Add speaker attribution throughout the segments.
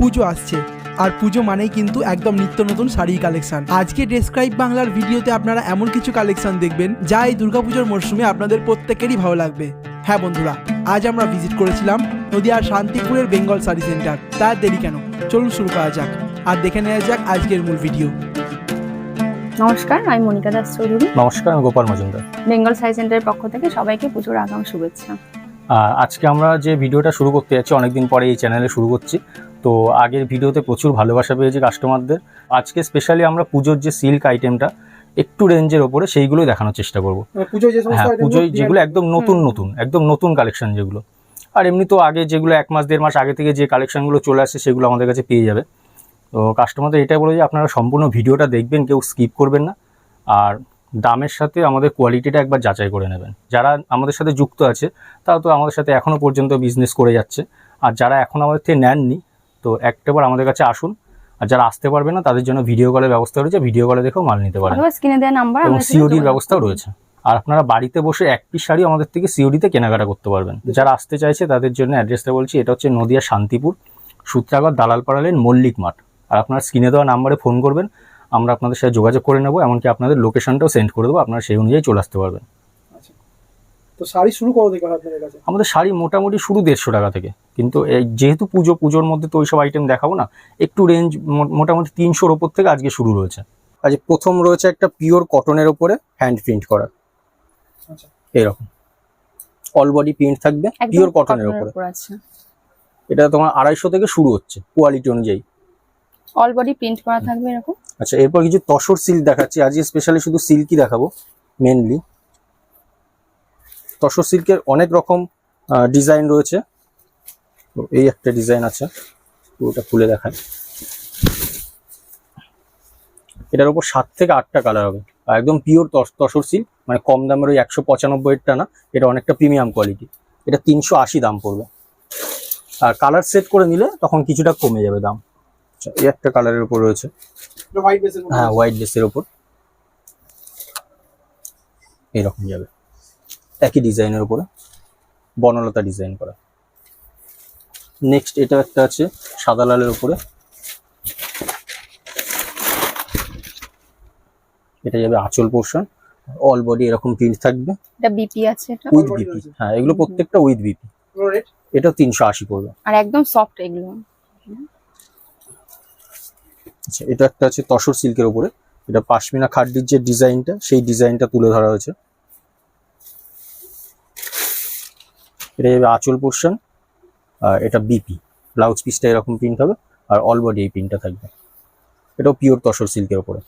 Speaker 1: পুজো আসছে। আর পুজো মানেই কিন্তু একদম নিত্য নতুন শাড়ির কালেকশন আজকে ডেসক্রাইব বাংলার ভিডিওতে আপনারা এমন কিছু কালেকশন দেখবেন যা এই দুর্গাপুজোর মরশুমে আপনাদের প্রত্যেকেরই ভালো লাগবে। হ্যাঁ বন্ধুরা আজ আমরা ভিজিট করেছিলাম নদিয়ার শান্তিপুরের বেঙ্গল শাড়ি সেন্টার তার দেরি কেন? চলুন শুরু করা যাক। আর দেখে নেওয়া যাক আজকের মূল ভিডিও
Speaker 2: নমস্কার আমি মনিকা দাস চৌধুরী।
Speaker 3: নমস্কার আমি গোপাল মজুমদার।
Speaker 2: বেঙ্গল সাই সেন্টারের পক্ষ থেকে সবাইকে পুজোর আগাম শুভেচ্ছা।
Speaker 3: আজকে আমরা যে ভিডিওটা শুরু করতে যাচ্ছি অনেকদিন পরে এই চ্যানেলে শুরু করছি। তো আগের ভিডিওতে প্রচুর ভালোবাসা পেয়েছি কাস্টমারদের আজকে স্পেশালি আমরা পুজোর যে সিল্ক আইটেমটা একটু রেঞ্জের ওপরে সেইগুলোই দেখানোর চেষ্টা করব। হ্যাঁ পুজোয় যেগুলো একদম নতুন নতুন একদম নতুন কালেকশন যেগুলো। আর এমনি তো আগে যেগুলো এক মাস দেড় মাস আগে থেকে যে কালেকশনগুলো চলে আসে সেগুলো আমাদের কাছে পেয়ে যাবে। তো কাস্টমারদের এটাই বলে যে আপনারা সম্পূর্ণ ভিডিওটা দেখবেন কেউ স্কিপ করবেন না। আর দামের সাথে আমাদের কোয়ালিটিটা একবার যাচাই করে নেবেন। যারা আমাদের সাথে যুক্ত আছে তারা তো আমাদের সাথে এখনও পর্যন্ত বিজনেস করে যাচ্ছে। আর যারা এখন আমাদের থেকে নেননি তো একটাবার আমাদের কাছে আসুন। আর যারা আসতে পারবে না তাদের জন্য ভিডিও কলের ব্যবস্থা রয়েছে ভিডিও কলে দেখেও মাল নিতে পারেন।
Speaker 2: স্ক্রিনে দেওয়া নাম্বার
Speaker 3: এবং সিওডির ব্যবস্থাও রয়েছে। আর আপনারা বাড়িতে বসে এক পিস শাড়ি আমাদের থেকে সিওডিতে কেনাকাটা করতে পারবেন। যারা আসতে চাইছে তাদের জন্য অ্যাড্রেসটা বলছি এটা হচ্ছে নদিয়া শান্তিপুর সূত্রাগড় দালালপাড়া লেন মল্লিক মাঠ। আর আপনার স্ক্রিনে দেওয়া নাম্বারে ফোন করবেন আমরা আপনাদের সাথে যোগাযোগ করে নেব এমনকি আপনাদের লোকেশনটাও সেন্ড করে দেবো আপনারা সেই অনুযায়ী চলে আসতে পারবেন।
Speaker 1: তো শাড়ি শুরু আপনাদের কাছে।
Speaker 3: আমাদের শাড়ি মোটামুটি শুরু দেড়শো টাকা থেকে। কিন্তু এই যেহেতু পুজো পুজোর মধ্যে তো ওইসব আইটেম দেখাবো না একটু রেঞ্জ মোটামুটি তিনশোর ওপর থেকে আজকে শুরু রয়েছে। আজ প্রথম রয়েছে একটা পিওর কটনের ওপরে হ্যান্ড প্রিন্ট করা
Speaker 1: আচ্ছা।
Speaker 3: এরকম। অল বডি প্রিন্ট থাকবে পিওর কটনের ওপরে। এটা তোমার আড়াইশো থেকে শুরু হচ্ছে কোয়ালিটি অনুযায়ী।
Speaker 2: অল বডি প্রিন্ট করা থাকবে এরকম।
Speaker 3: আচ্ছা এরপর কিছু তসর সিল্ক দেখাচ্ছি। আজকে স্পেশালি শুধু সিল্কই দেখাবো মেনলি তসর সিল্কের অনেক রকম ডিজাইন রয়েছে। তো এই একটা ডিজাইন আছে পুরোটা খুলে দেখায় এটার উপর সাত থেকে আটটা কালার হবে। আর একদম পিওর তসর সিল্ক মানে কম দামের ওই একশো পঁচানব্বইয়েরটা না এটা অনেকটা প্রিমিয়াম কোয়ালিটি এটা তিনশো আশি দাম পড়বে। আর কালার সেট করে নিলে তখন কিছুটা কমে যাবে দাম। আচ্ছা এই একটা কালারের উপর রয়েছে।
Speaker 1: হোয়াইট
Speaker 3: হ্যাঁ হোয়াইট ড্রেসের ওপর এরকম যাবে। একই ডিজাইনের উপরে বনলতা ডিজাইন করা। নেক্সট এটা একটা আছে সাদা লালের উপরে। এটা যাবে আঁচল পোর্শন অল বডি এরকম প্রিন্ট থাকবে।
Speaker 2: এটা বিপি আছে এটা
Speaker 3: উইথ বিপি হ্যাঁ এগুলো প্রত্যেকটা উইথ বিপি এটা তিনশো আশি পড়বে।
Speaker 2: আর একদম সফট এগুলো।
Speaker 3: আচ্ছা এটা একটা আছে তসর সিল্কের উপরে। এটা পাশমিনা খাড্ডির যে ডিজাইনটা সেই ডিজাইনটা তুলে ধরা হয়েছে। এটা যাবে আঁচল পোর্শন আর এটা বিপি ব্লাউজ পিসটা এরকম প্রিন্ট হবে আর অল বডি এই প্রিন্টটা থাকবে। এটাও পিওর তসর সিল্কের ওপরে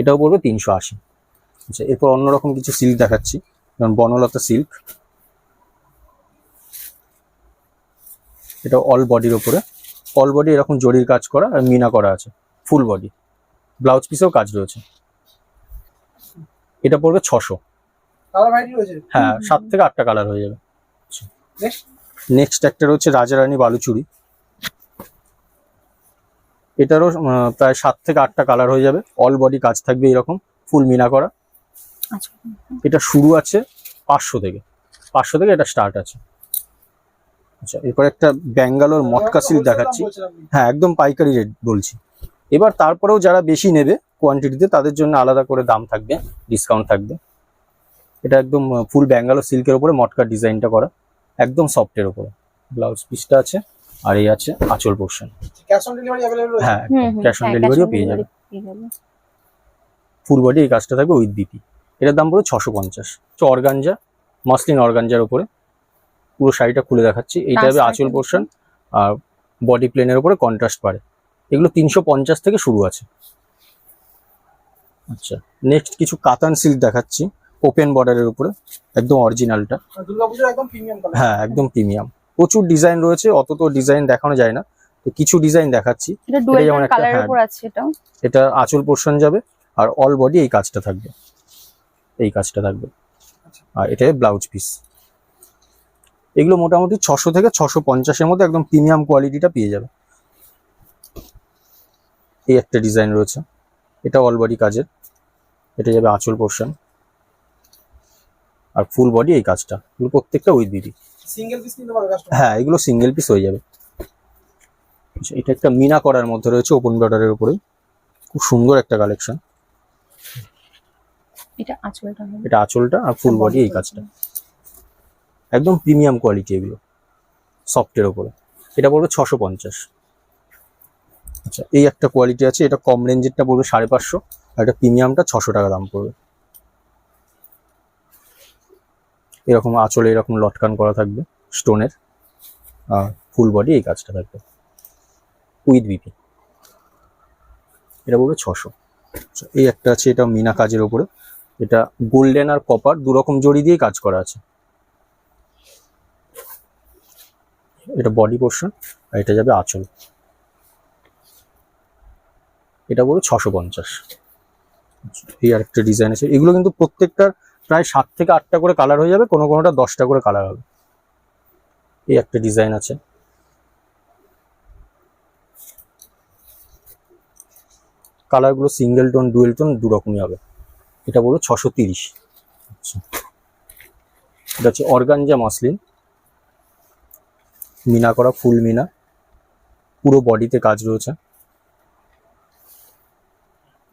Speaker 3: এটাও পড়বে তিনশো আশি। আচ্ছা এরপর অন্যরকম কিছু সিল্ক দেখাচ্ছি যেমন বনলতা সিল্ক এটা অল বডির ওপরে অল বডি এরকম জরির কাজ করা আর মিনা করা আছে। ফুল বডি ব্লাউজ পিসেও কাজ রয়েছে। এটা পড়বে ছশো। হ্যাঁ সাত থেকে আটটা কালার হয়ে যাবে? নেক্সট একটা রয়েছে রাজারানী বালুচুরি। এটারও প্রায় সাত থেকে আটটা কালার হয়ে যাবে। অল বডি কাজ থাকবে এরকম ফুল মিনা করা।
Speaker 2: আচ্ছা।
Speaker 3: এটা শুরু আছে পাঁচশো থেকে। পাঁচশো থেকে এটা স্টার্ট আছে। আচ্ছা এরপর একটা ব্যাঙ্গালোর মটকা সিল্ক দেখাচ্ছি। হ্যাঁ একদম পাইকারি রেট বলছি। এবার তারপরেও যারা বেশি নেবে কোয়ান্টিটিতে তাদের জন্য আলাদা করে দাম থাকবে ডিসকাউন্ট থাকবে। এটা একদম ফুল ব্যাঙ্গালোর সিল্কের উপরে মটকার ডিজাইনটা করা। একদম সফটের উপরে ব্লাউজ পিসটা আছে আর এই আছে আঁচল portion
Speaker 1: cash on delivery available রয়েছে
Speaker 3: হ্যাঁ
Speaker 2: হুম হুম
Speaker 3: ক্যাশ অন
Speaker 2: হ্যাঁ,
Speaker 3: ডেলিভারিও
Speaker 2: cash on
Speaker 3: পেয়ে যাবে
Speaker 2: delivery পেয়ে যাবে
Speaker 3: ফুল বডি এই কাজটা থাকবে উইথ বিপি এটার দাম পড়বে ছশো পঞ্চাশ অর্গানজা মসলিন অর্গানজার উপরে পুরো শাড়িটা খুলে দেখাচ্ছি এইটা হবে
Speaker 2: Transfer
Speaker 3: আঁচল
Speaker 2: করে
Speaker 3: পোর্শন আর বডি প্লেনের উপরে কন্ট্রাস্ট পারে এগুলো তিনশো পঞ্চাশ থেকে শুরু আছে আচ্ছা নেক্সট কিছু কাতান সিল্ক দেখাচ্ছি ওপেন বর্ডারের উপরে একদম অরিজিনালটা হ্যাঁ একদম প্রিমিয়াম প্রচুর ডিজাইন রয়েছে অত তো ডিজাইন দেখানো যায় না। তো কিছু ডিজাইন দেখাচ্ছি। যেমন একটা হ্যাঁ। এটা আঁচল পোর্শন যাবে আর অল বডি এই কাজটা থাকবে। এই কাজটা থাকবে। আর এটা ব্লাউজ পিস এগুলো মোটামুটি ছশো থেকে ছশো পঞ্চাশের মধ্যে একদম প্রিমিয়াম কোয়ালিটিটা পেয়ে যাবে। এই একটা ডিজাইন রয়েছে। এটা অল বডি কাজের। এটা যাবে আঁচল পোর্শন আর ফুল বডি এই কাজটা। এগুলো প্রত্যেকটা উইথ দিদি
Speaker 1: সিঙ্গেল পিস কিনতে পারবে কাস্টমার
Speaker 3: হ্যাঁ এগুলো সিঙ্গেল পিস হয়ে যাবে। আচ্ছা, এটা একটা মিনা করার মধ্যে রয়েছে ওপেন বর্ডারের উপরে খুব সুন্দর একটা কালেকশন
Speaker 2: এটা আঁচলটা
Speaker 3: এটা আঁচলটা আর ফুল বডি এই কাজটা। একদম প্রিমিয়াম কোয়ালিটি এগুলো। সফটের ওপরে এটা পড়বে ছশো পঞ্চাশ। আচ্ছা এই একটা কোয়ালিটি আছে এটা কম রেঞ্জেরটা পড়বে সাড়ে পাঁচশো। আর এটা প্রিমিয়ামটা ছশো টাকা দাম পড়বে। এরকম আঁচলে এরকম লটকান করা থাকবে স্টোনের আর ফুল বডি এই কাজটা থাকবে। With BP. এটা পড়বে ছশো। আচ্ছা, এই একটা আছে এটা মিনা কাজের ওপরে। এটা গোল্ডেন আর কপার দু রকম জড়ি দিয়ে কাজ করা আছে। এটা বডি পোর্শন আর এটা যাবে আঁচল। এটা বলো ছশো পঞ্চাশ। এই আরেকটা ডিজাইন আছে। এগুলো কিন্তু প্রত্যেকটার প্রায় সাত থেকে আটটা করে কালার হয়ে যাবে, কোনো কোনোটা দশটা করে কালার হবে। এই একটা ডিজাইন আছে। কালারগুলো সিঙ্গেল টোন ডুয়েল টোন দু রকমই হবে। এটা বলো ছশো তিরিশ। আচ্ছা। এটা হচ্ছে অর্গানজা মাসলিন। মিনা করা ফুল মিনা। পুরো বডিতে কাজ রয়েছে।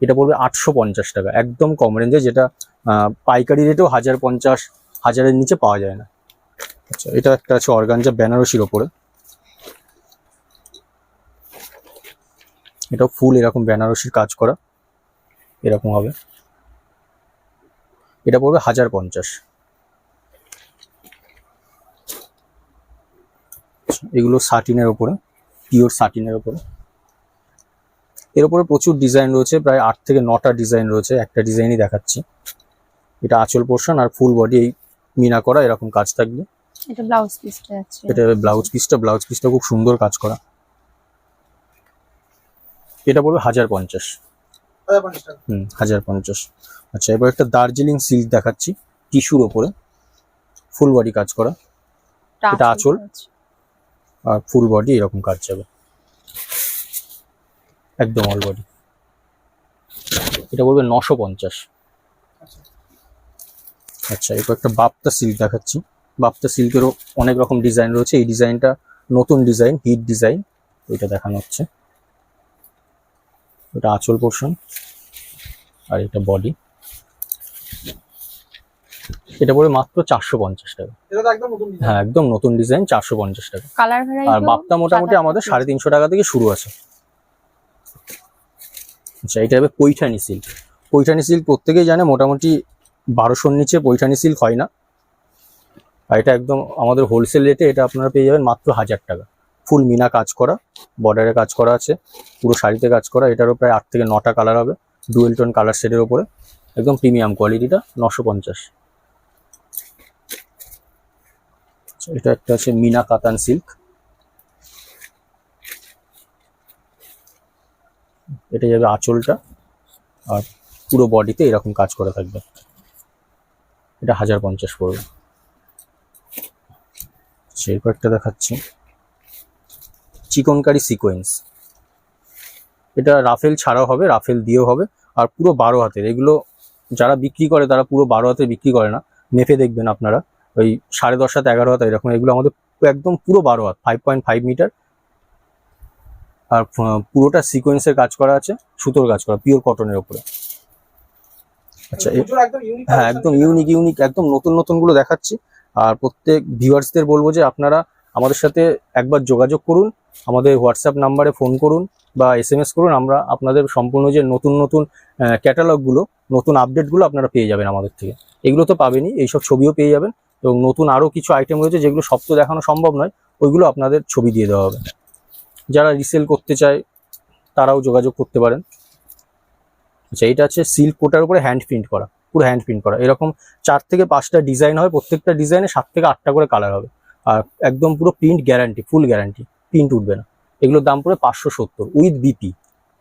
Speaker 3: এটা পড়বে আটশো পঞ্চাশ টাকা, একদম কম রেঞ্জে যেটা পাইকারি রেটেও হাজার পঞ্চাশ, হাজারের নিচে পাওয়া যায় না। আচ্ছা এটা একটা আছে অর্গানজা বেনারসির ওপরে। এটা ফুল এরকম বেনারসির কাজ করা, এরকম হবে। এটা পড়বে হাজার পঞ্চাশ। এগুলো সাটিনের ওপরে পিওর সাটিনের ওপরে। এর উপরে প্রচুর ডিজাইন রয়েছে, প্রায় আট থেকে নটা ডিজাইন রয়েছে, একটা ডিজাইনই দেখাচ্ছি। এটা আঁচল পোর্শন আর ফুল বডি এই মিনা করা এরকম কাজ থাকবে।
Speaker 2: এটা ব্লাউজ পিসটা আছে।
Speaker 3: এটা ব্লাউজ পিসটা ব্লাউজ পিসটা খুব সুন্দর কাজ করা। এটা পড়বে হাজার পঞ্চাশ। হুম হাজার পঞ্চাশ। আচ্ছা এবার একটা দার্জিলিং সিল্ক দেখাচ্ছি টিস্যুর ওপরে। ফুল বডি কাজ করা। এটা আঁচল? আর ফুল বডি এরকম কাজ যাবে। একদম অল বডি এটা বলবে নশো পঞ্চাশ। আচ্ছা এরপর একটা বাপ্তা সিল্ক দেখাচ্ছি। বাপ্তা সিল্কেরও অনেক রকম ডিজাইন রয়েছে। এই ডিজাইনটা নতুন ডিজাইন হিট ডিজাইন ওইটা দেখানো হচ্ছে। এটা আঁচল পোর্শন আর এটা বডি এটা পড়বে মাত্র চারশো পঞ্চাশ টাকা।
Speaker 1: এটা তো একদম নতুন
Speaker 3: হ্যাঁ একদম নতুন ডিজাইন চারশো পঞ্চাশ টাকা। আর বাপ্তা মোটামুটি আমাদের সাড়ে তিনশো টাকা থেকে শুরু আছে। আচ্ছা এটা হবে পৈঠানি সিল্ক পৈঠানি সিল্ক প্রত্যেকেই জানে মোটামুটি বারোশোর নিচে পৈঠানি সিল্ক হয় না। আর এটা একদম আমাদের হোলসেল রেটে এটা আপনারা পেয়ে যাবেন মাত্র হাজার টাকা। ফুল মিনা কাজ করা বর্ডারে কাজ করা আছে, পুরো শাড়িতে কাজ করা, এটারও প্রায় আট থেকে নটা কালার হবে ডুয়েল টোন কালার সেটের ওপরে। একদম প্রিমিয়াম কোয়ালিটিটা নশো পঞ্চাশ। এটা একটা আছে মিনা কাতান সিল্ক এটা যাবে আঁচলটা, আর পুরো বডিতে এরকম কাজ করা থাকবে। এটা হাজার পঞ্চাশ পড়বে। আচ্ছা, কয়েকটা দেখাচ্ছি। চিকনকারি সিকোয়েন্স এটা রাফেল ছাড়াও হবে রাফেল দিয়েও হবে আর পুরো বারো হাতের। এগুলো যারা বিক্রি করে তারা পুরো বারো হাতে বিক্রি করে না। মেপে দেখবেন আপনারা। ওই সাড়ে দশ হাত এগারো হাত এরকম। এগুলো আমাদের একদম পুরো বারো হাত ফাইভ পয়েন্ট ফাইভ মিটার আর পুরোটা সিকোয়েন্সের কাজ করা আছে সুতোর কাজ করা পিওর কটনের উপরে আচ্ছা হ্যাঁ একদম ইউনিক ইউনিক একদম নতুন নতুনগুলো দেখাচ্ছি। আর প্রত্যেক ভিউয়ার্সদের বলব যে আপনারা আমাদের সাথে একবার যোগাযোগ করুন আমাদের হোয়াটসঅ্যাপ নাম্বারে ফোন করুন বা এস এম এস করুন আমরা আপনাদের সম্পূর্ণ যে নতুন নতুন ক্যাটালগুলো নতুন আপডেটগুলো আপনারা পেয়ে যাবেন আমাদের থেকে। এগুলো তো পাবেনই এইসব ছবিও পেয়ে যাবেন এবং নতুন আরও কিছু আইটেম রয়েছে যেগুলো সব তো দেখানো সম্ভব নয় ওইগুলো আপনাদের ছবি দিয়ে দেওয়া হবে। যারা রিসেল করতে চায় তারাও যোগাযোগ করতে পারেন। আচ্ছা এটা হচ্ছে সিল্ক কোটার উপরে হ্যান্ড প্রিন্ট করা পুরো হ্যান্ড প্রিন্ট করা। এরকম চার থেকে পাঁচটা ডিজাইন হবে প্রত্যেকটা ডিজাইনে সাত থেকে আটটা করে কালার হবে। আর একদম পুরো print guarantee full guarantee print উঠবে না। এগুলোর দাম পড়ে পাঁচশো সত্তর উইথ বিপি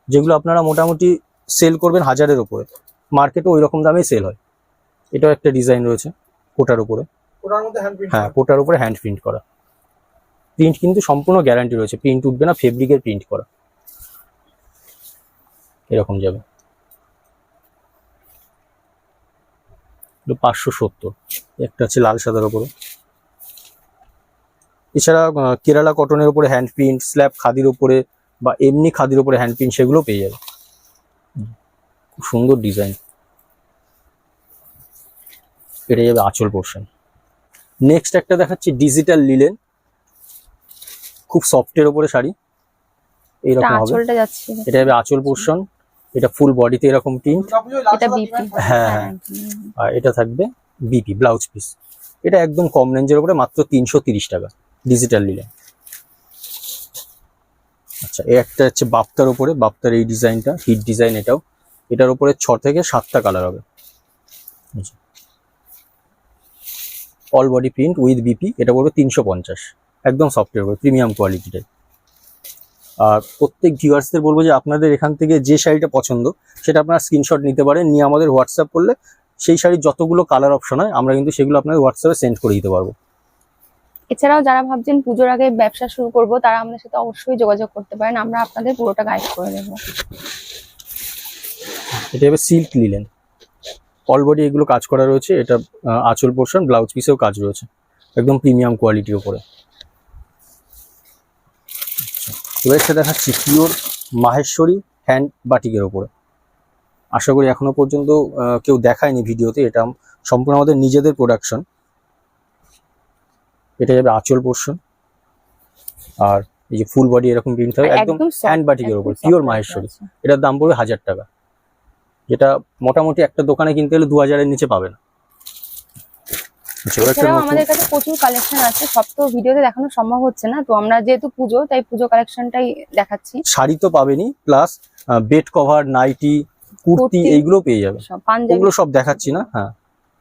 Speaker 3: যেগুলো আপনারা মোটামুটি সেল করবেন হাজারের উপরে। মার্কেটে ওই রকম দামেই সেল হয়। এটাও একটা ডিজাইন রয়েছে কোটার উপরে। হ্যাঁ কোটার উপরে হ্যান্ড প্রিন্ট করা। প্রিন্ট কিন্তু সম্পূর্ণ গ্যারান্টি রয়েছে। প্রিন্ট উঠবে না ফেব্রিকের প্রিন্ট করা। এরকম যাবে। পাঁচশো সত্তর। একটা আছে লাল সাদার ওপরে এছাড়া কেরালা কটনের উপরে হ্যান্ড প্রিন্ট স্ল্যাব খাদির উপরে বা এমনি খাদির উপরে হ্যান্ড প্রিন্ট সেগুলো পেয়ে যাবে। খুব সুন্দর ডিজাইন এটা যাবে আঁচল পোর্শন নেক্সট একটা দেখাচ্ছি ডিজিটাল লিলেন খুব সফটের উপরে শাড়ি। এইরকম হবে। এটা যাবে আঁচল পোর্শন এটা ফুল বডিতে এরকম প্রিন্ট
Speaker 2: এটা বিপি
Speaker 3: হ্যাঁ, হ্যাঁ। আর এটা থাকবে বিপি ব্লাউজ পিস এটা একদম কম রেঞ্জের উপরে মাত্র তিনশো তিরিশ টাকা ডিজিটাল নিলে আচ্ছা এই একটা হচ্ছে বাপ্তার উপরে বাপ্তার এই ডিজাইনটা হিট ডিজাইন এটাও। এটার উপরে ছ থেকে সাতটা কালার হবে। All body print with BP এটা পড়বে তিনশো পঞ্চাশ। একদম সফটওয়্যার প্রিমিয়াম কোয়ালিটিটাই আর প্রত্যেক ভিউয়ার্সদের বলব যে আপনাদের এখান থেকে যে শাড়িটা পছন্দ সেটা আপনারা স্ক্রিনশট নিতে পারেন নিয়ে আমাদের হোয়াটসঅ্যাপ করলে সেই শাড়ির যতগুলো কালার অপশন হয় আমরা কিন্তু সেগুলো আপনাদের হোয়াটসঅ্যাপে সেন্ড করে দিতে পারব।
Speaker 2: এছাড়াও যারা ভাবছেন পুজোর আগে ব্যবসা শুরু করব তারা আমাদের সাথে অবশ্যই যোগাযোগ করতে পারেন আমরা আপনাদের পুরোটা গাইড করে দেবো।
Speaker 3: এটা হবে সিল্ক লিলেন অল বডি এগুলো কাজ করা রয়েছে এটা আঁচল পোর্শন ব্লাউজ পিসেও কাজ রয়েছে একদম প্রিমিয়াম কোয়ালিটির উপরে। এবার একটা দেখাচ্ছি পিওর মাহেশ্বরী হ্যান্ড বাটিকের ওপরে আশা করি এখনও পর্যন্ত কেউ দেখায়নি ভিডিওতে এটা সম্পূর্ণ আমাদের নিজেদের প্রোডাকশন এটা যাবে আঁচল পোর্শন আর এই যে ফুল বডি এরকম প্রিন্ট হবে একদম হ্যান্ড বাটিকের ওপর পিওর মাহেশ্বরী। এটার দাম পড়বে হাজার টাকা। যেটা মোটামুটি একটা দোকানে কিনতে গেলে দু হাজারের নিচে পাবে না
Speaker 2: এছাড়াও আমাদের কাছে প্রচুর কালেকশন আছে। সব তো ভিডিওতে দেখানো সম্ভব হচ্ছে না। তো আমরা যেহেতু পুজো তাই পুজো কালেকশনটাই দেখাচ্ছি।
Speaker 3: শাড়ি তো পাবেনি plus bed cover nighty
Speaker 2: kurti.
Speaker 3: এইগুলো পেয়ে যাবে। ওগুলো সব দেখাচ্ছি না? হ্যাঁ।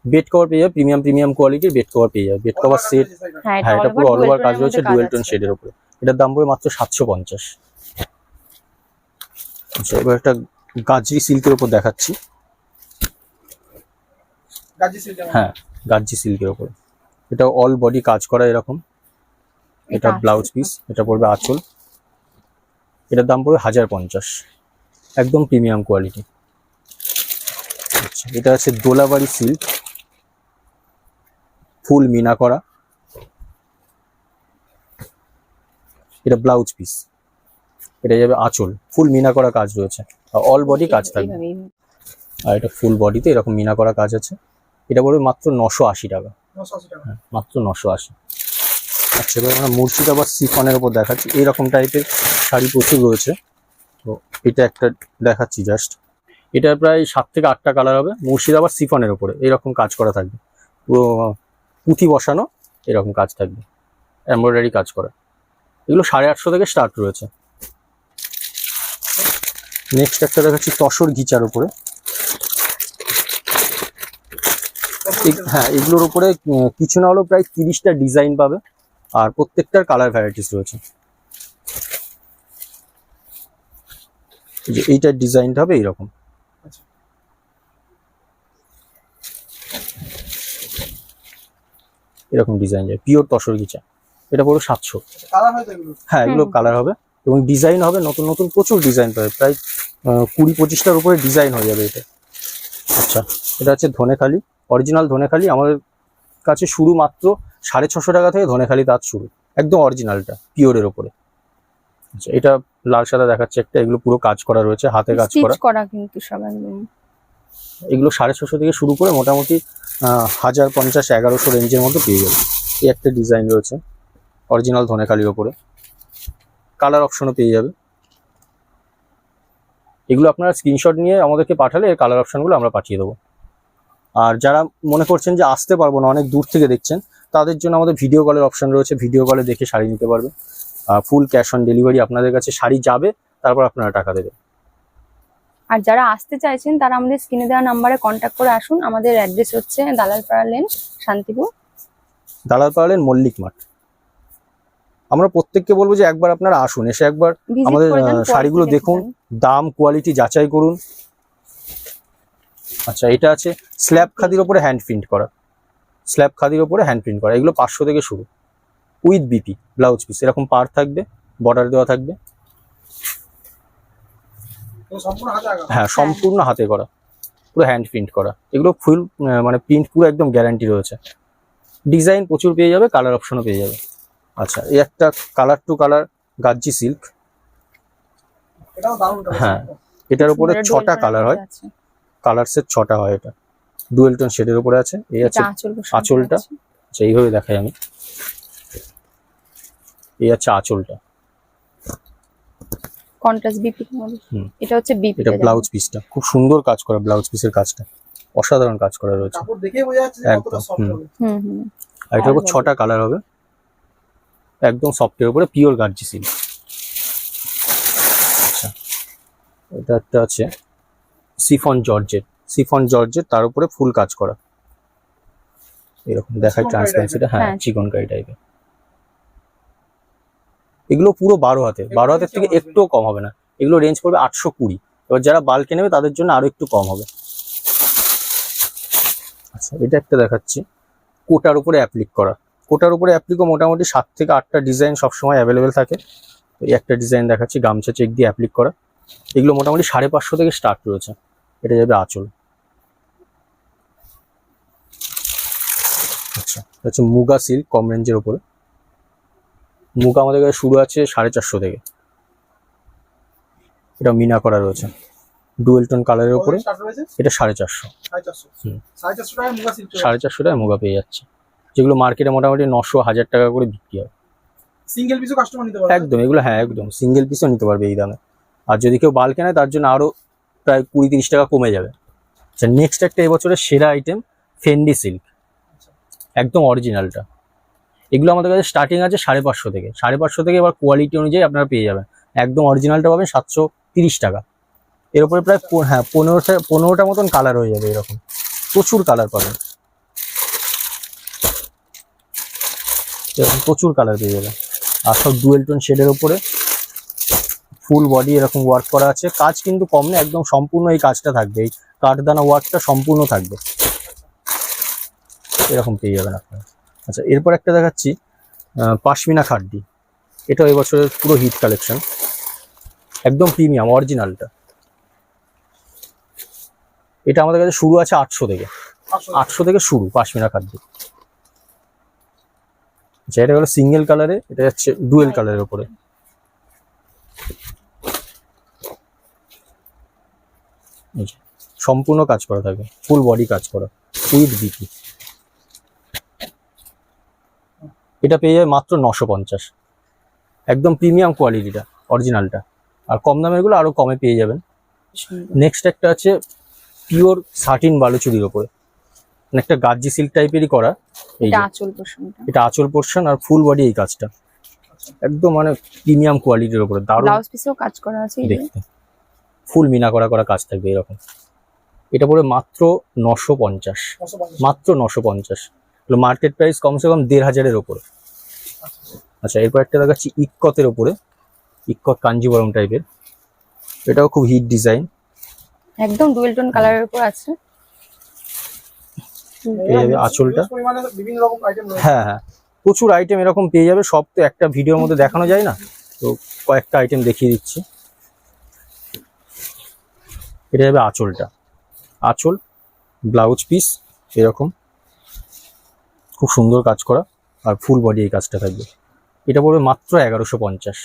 Speaker 3: বেড কভার পেয়ে যাবে প্রিমিয়াম প্রিমিয়াম কোয়ালিটির বেড কভার পেয়ে যাবে। বেড কভার সেট
Speaker 2: হ্যাঁ
Speaker 3: হ্যাঁ
Speaker 2: এটা
Speaker 3: এটা পুরো অল ওভার কাজ রয়েছে ডুয়েল টোন
Speaker 2: আছে।
Speaker 3: শেডের উপরে। এটার দাম পড়বে মাত্র সাতশো পঞ্চাশ। আচ্ছা এবার একটা গাজরি সিল্কের উপর দেখাচ্ছি। হ্যাঁ গাজ্জি সিল্কের এটা অল বডি কাজ করা এরকম। এটা
Speaker 2: এটা
Speaker 3: ব্লাউজ পিস এটা পড়বে আঁচল। এটার দাম পড়বে হাজার পঞ্চাশ। একদম প্রিমিয়াম কোয়ালিটি আচ্ছা এটা আছে দোলাবাড়ি সিল্ক ফুল মিনা করা। এটা ব্লাউজ পিস এটা যাবে আঁচল। ফুল মিনা করা কাজ রয়েছে। অল বডি কাজ থাকবে। আর এটা ফুল বডিতে এরকম মিনা করা কাজ আছে। এটা পড়বে মাত্র নশো আশি টাকা। হ্যাঁ, মাত্র নশো আশি। আচ্ছা এবার আমরা মুর্শিদাবাদ সিফনের ওপর দেখাচ্ছি। এইরকম টাইপের শাড়ি প্রচুর রয়েছে। তো এটা একটা দেখাচ্ছি জাস্ট এটা প্রায় সাত থেকে আটটা কালার হবে। মুর্শিদাবাদ সিফনের ওপরে। এরকম কাজ করা থাকবে। পুরো পুঁথি বসানো এরকম কাজ থাকবে। এমব্রয়ডারি কাজ করা। এগুলো সাড়ে আটশো থেকে স্টার্ট রয়েছে। নেক্সট একটা দেখাচ্ছি তসর ঘিচার উপরে। হ্যাঁ এগুলোর উপরে কিছু না হলেও প্রায় তিরিশটা ডিজাইন পাবে। আর প্রত্যেকটার কালার ভ্যারাইটিস রয়েছে। যে এইটার ডিজাইনটা হবে এইরকম। এরকম ডিজাইন যায়। পিওর তসর গিচা। এটা পুরো সাতশো। হ্যাঁ এগুলো কালার হবে। এবং ডিজাইন হবে নতুন নতুন প্রচুর ডিজাইন পাবে। প্রায় কুড়ি পঁচিশটার উপরে ডিজাইন হয়ে যাবে এটা। আচ্ছা এটা হচ্ছে ধনেখালি। অরিজিনাল ধনেখালি আমাদের কাছে শুরু মাত্র সাড়ে ছশো টাকা থেকে ধনেখালি তাঁত শুরু। একদম অরিজিনালটা পিওরের ওপরে। আচ্ছা এটা লাল সাদা দেখাচ্ছে একটা এগুলো পুরো কাজ করা রয়েছে হাতে কাজ করা।
Speaker 2: করা কিন্তু সব একদম।
Speaker 3: এগুলো সাড়ে ছশো থেকে শুরু করে মোটামুটি হাজার পঞ্চাশ এগারোশো রেঞ্জের মধ্যে পেয়ে যাবে। এই একটা ডিজাইন রয়েছে অরিজিনাল ধনেখালির ওপরে। কালার অপশনও পেয়ে যাবে। এগুলো আপনারা স্ক্রিনশট নিয়ে আমাদেরকে পাঠালে এর কালার অপশনগুলো আমরা পাঠিয়ে দেবো। আর যারা মনে করছেন যে আসতে পারব না অনেক দূর থেকে দেখছেন তাদের জন্য আমাদের ভিডিও কলের অপশন রয়েছে। ভিডিও কলে দেখে শাড়ি নিতে পারবে। ফুল ক্যাশ অন ডেলিভারি আপনাদের কাছে শাড়ি যাবে তারপর আপনারা টাকা দেবেন।
Speaker 2: আর যারা আসতে চাইছেন তারা আমাদের স্ক্রিনে দেওয়া নাম্বারে কন্ট্যাক্ট করে আসুন। আমাদের অ্যাড্রেস হচ্ছে দালালপাড়া লেন শান্তিপুর।
Speaker 3: দালাল পাড়ালেন মল্লিক মাঠ। আমরা প্রত্যেককে বলব যে একবার আপনারা আসুন এসে একবার আমাদের, শাড়িগুলো দেখুন। দাম কোয়ালিটি যাচাই করুন। আচ্ছা এটা আছে স্ল্যাব খাদির ওপরে হ্যান্ড প্রিন্ট করা। স্ল্যাব খাদির ওপরে হ্যান্ড প্রিন্ট করা। এগুলো পাঁচশো থেকে শুরু। উইথ বিপি ব্লাউজ পিস এরকম পার থাকবে বর্ডার দেওয়া থাকবে। হ্যাঁ সম্পূর্ণ হাতে করা। পুরো হ্যান্ড প্রিন্ট করা। এগুলো ফুল মানে প্রিন্ট পুরো একদম গ্যারান্টি রয়েছে। ডিজাইন প্রচুর পেয়ে যাবে কালার অপশনও পেয়ে যাবে। আচ্ছা এই একটা colour two colour
Speaker 1: gajji silk
Speaker 3: হ্যাঁ এটার উপরে ছটা কালার হয়। কালার সেট ছটা হয় এটা। ডুয়েল টোন শেডের উপরে আছে এই আছে আঁচলটা? আচ্ছা এইভাবে দেখাই আমি। এই আছে আঁচলটা।
Speaker 2: কন্ট্রাস্ট বিপি
Speaker 3: হুম।
Speaker 2: এটা হচ্ছে বিপি
Speaker 3: এটা ব্লাউজ পিসটা খুব সুন্দর কাজ করা ব্লাউজ পিসের কাজটা। অসাধারণ কাজ করা রয়েছে।
Speaker 1: কাপড় দেখেই বোঝা যাচ্ছে কতটা সফট হবে।
Speaker 2: হুম হুম।
Speaker 3: আর এটার উপর ছটা কালার হবে। একদম সফটের উপরে পিওর গার্জি সিল্ক আচ্ছা এটা একটা আছে। Chiffon georgette. সিফন জর্জেট তার উপরে ফুল কাজ করা। এরকম দেখায় ট্রান্সপারেন্সিটা হ্যাঁ
Speaker 2: হ্যাঁ।
Speaker 3: চিকনকারি টাইপের এগুলো পুরো বারো হাতে বারো হাতের থেকে একটুও কম হবে না। এগুলো রেঞ্জ পড়বে আটশো কুড়ি। এবার যারা বাল্কে নেবে তাদের জন্য আরও একটু কম হবে। আচ্ছা এটা একটা দেখাচ্ছি। কোটার উপরে অ্যাপ্লিক করা। কোটার উপরে অ্যাপ্লিকও মোটামুটি সাত থেকে আটটা ডিজাইন সবসময় অ্যাভেলেবেল থাকে। এই একটা ডিজাইন দেখাচ্ছি গামছা চেক দিয়ে অ্যাপ্লিক করা। এগুলো মোটামুটি সাড়ে পাঁচশো থেকে স্টার্ট রয়েছে। এটা যাবে আঁচল। আচ্ছা হচ্ছে মুগা সিল্ক কম রেঞ্জের উপরে। মুগা আমাদের কাছে শুরু আছে সাড়ে চারশো থেকে। এটা মিনা করা রয়েছে। ডুয়েল টোন কালারের উপরে। এটা সাড়ে চারশো।
Speaker 1: সাড়ে চারশো। টাকায় মুগা
Speaker 3: পেয়ে যাচ্ছে। যেগুলো মার্কেটে মোটামুটি নশো হাজার টাকা করে বিক্রি হয়।
Speaker 1: সিঙ্গেল পিসও কাস্টমার নিতে পারবে?
Speaker 3: একদম এগুলো হ্যাঁ একদম। সিঙ্গেল পিসও নিতে পারবে এই দামে। আর যদি কেউ বাল্কে নেয় তার জন্য আরও প্রায় কুড়ি তিরিশ টাকা কমে যাবে। আচ্ছা নেক্সট একটা এবছরের সেরা আইটেম ফেন্ডি সিল্ক একদম অরিজিনালটা এগুলো আমাদের কাছে স্টার্টিং আছে সাড়ে পাঁচশো থেকে। সাড়ে পাঁচশো থেকে এবার কোয়ালিটি অনুযায়ী আপনারা পেয়ে যাবেন। একদম অরিজিনালটা পাবেন সাতশো তিরিশ টাকা। এর উপরে প্রায় হ্যাঁ পনেরোটা পনেরোটা মতন কালার হয়ে যাবে এরকম। প্রচুর কালার পাবেন। এরকম প্রচুর কালার পেয়ে যাবেন। আর সব ডুয়েল টোন শেডের উপরে ফুল বডি এরকম ওয়ার্ক করা আছে। কাজ কিন্তু কম না একদম সম্পূর্ণ এই কাজটা থাকবে। এই কাঠদানা ওয়ার্কটা সম্পূর্ণ থাকবে। এরকম পেয়ে যাবেন আপনারা। আচ্ছা এরপর একটা দেখাচ্ছি পাশমিনা খাড্ডি। এটাও এবছরের পুরো হিট কালেকশন একদম প্রিমিয়াম অরিজিনালটা এটা আমাদের কাছে শুরু আছে আটশো থেকে। আটশো থেকে। শুরু পাশমিনা খাদ্য আচ্ছা এটা হলো সিঙ্গেল কালারে এটা যাচ্ছে ডুয়েল কালারের উপরে। এই যে, সম্পূর্ণ কাজ করা থাকে ফুল বডি কাজ করা। উইথ বিপি এটা পেয়ে যাবে মাত্র নশো পঞ্চাশ। একদম প্রিমিয়াম কোয়ালিটিটা অরিজিনালটা আর কম দামেরগুলো আরও কমে পেয়ে যাবেন। নেক্সট একটা আছে পিওর সাটিন বালুচুরির ওপরে। মানে একটা গাজ্জি সিল্ক টাইপেরই করা।
Speaker 2: এটা আঁচল
Speaker 3: পোর্শন আর ফুল বডি এই কাজটা। একদম মানে প্রিমিয়াম কোয়ালিটির ওপরে। দারুণ।
Speaker 2: কাজ করা আছে
Speaker 3: দেখতে। ফুল মিনা করা করা কাজ থাকবে এরকম। এটা পড়ে মাত্র নশো পঞ্চাশ। মাত্র নশো পঞ্চাশ। মার্কেট প্রাইস কমসে কম দেড় হাজারের ওপরে আচ্ছা এরপর একটা দেখাচ্ছি ইক্কতের ওপরে ইক্কত কাঞ্জিবরম টাইপের এটাও খুব হিট ডিজাইন
Speaker 2: একদম ডুয়েল টোন কালারের উপর আছে।
Speaker 3: আঁচলটা
Speaker 1: বিভিন্ন রকম আইটেম
Speaker 3: হ্যাঁ হ্যাঁ। প্রচুর আইটেম এরকম পেয়ে যাবে। সব তো একটা ভিডিওর মধ্যে দেখানো যায় না। তো কয়েকটা আইটেম দেখিয়ে দিচ্ছি। এটা যাবে আঁচলটা। আঁচল ব্লাউজ পিস এরকম। খুব সুন্দর কাজ করা আর ফুল বডি এই কাজটা থাকবে। এটা পড়বে মাত্র এগারোশো পঞ্চাশ।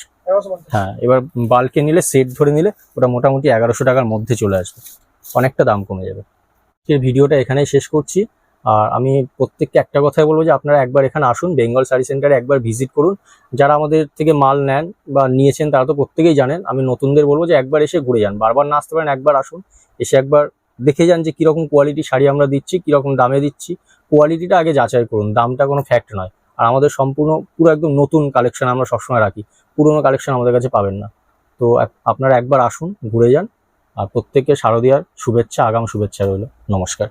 Speaker 3: হ্যাঁ এবার বাল্কে নিলে সেট ধরে নিলে ওটা মোটামুটি এগারোশো টাকার মধ্যে চলে আসবে। অনেকটা দাম কমে যাবে। ভিডিওটা এখানেই শেষ করছি। আর আমি প্রত্যেককে একটা কথাই বলব যে আপনারা একবার এখানে আসুন, বেঙ্গল শাড়ি সেন্টারে একবার ভিজিট করুন। যারা আমাদের থেকে মাল নেন বা নিয়েছেন তারা তো প্রত্যেকেই জানেন, আমি নতুনদের বলব যে একবার এসে ঘুরে যান, বারবার না আসতে পারেন, একবার আসুন, এসে একবার দেখে যান যে কীরকম কোয়ালিটি শাড়ি আমরা দিচ্ছি, কীরকম দামে দিচ্ছি। কোয়ালিটিটা আগে যাচাই করুন, দামটা কোনো ফ্যাক্ট নয়। আর আমাদের সম্পূর্ণ, পুরো একদম নতুন কালেকশন আমরা সবসময় রাখি, পুরনো কালেকশন আমাদের কাছে পাবেন না। তো আপনারা একবার আসুন, ঘুরে যান, আর প্রত্যেককে শারদীয়ার শুভেচ্ছা, আগাম শুভেচ্ছা রইল। নমস্কার।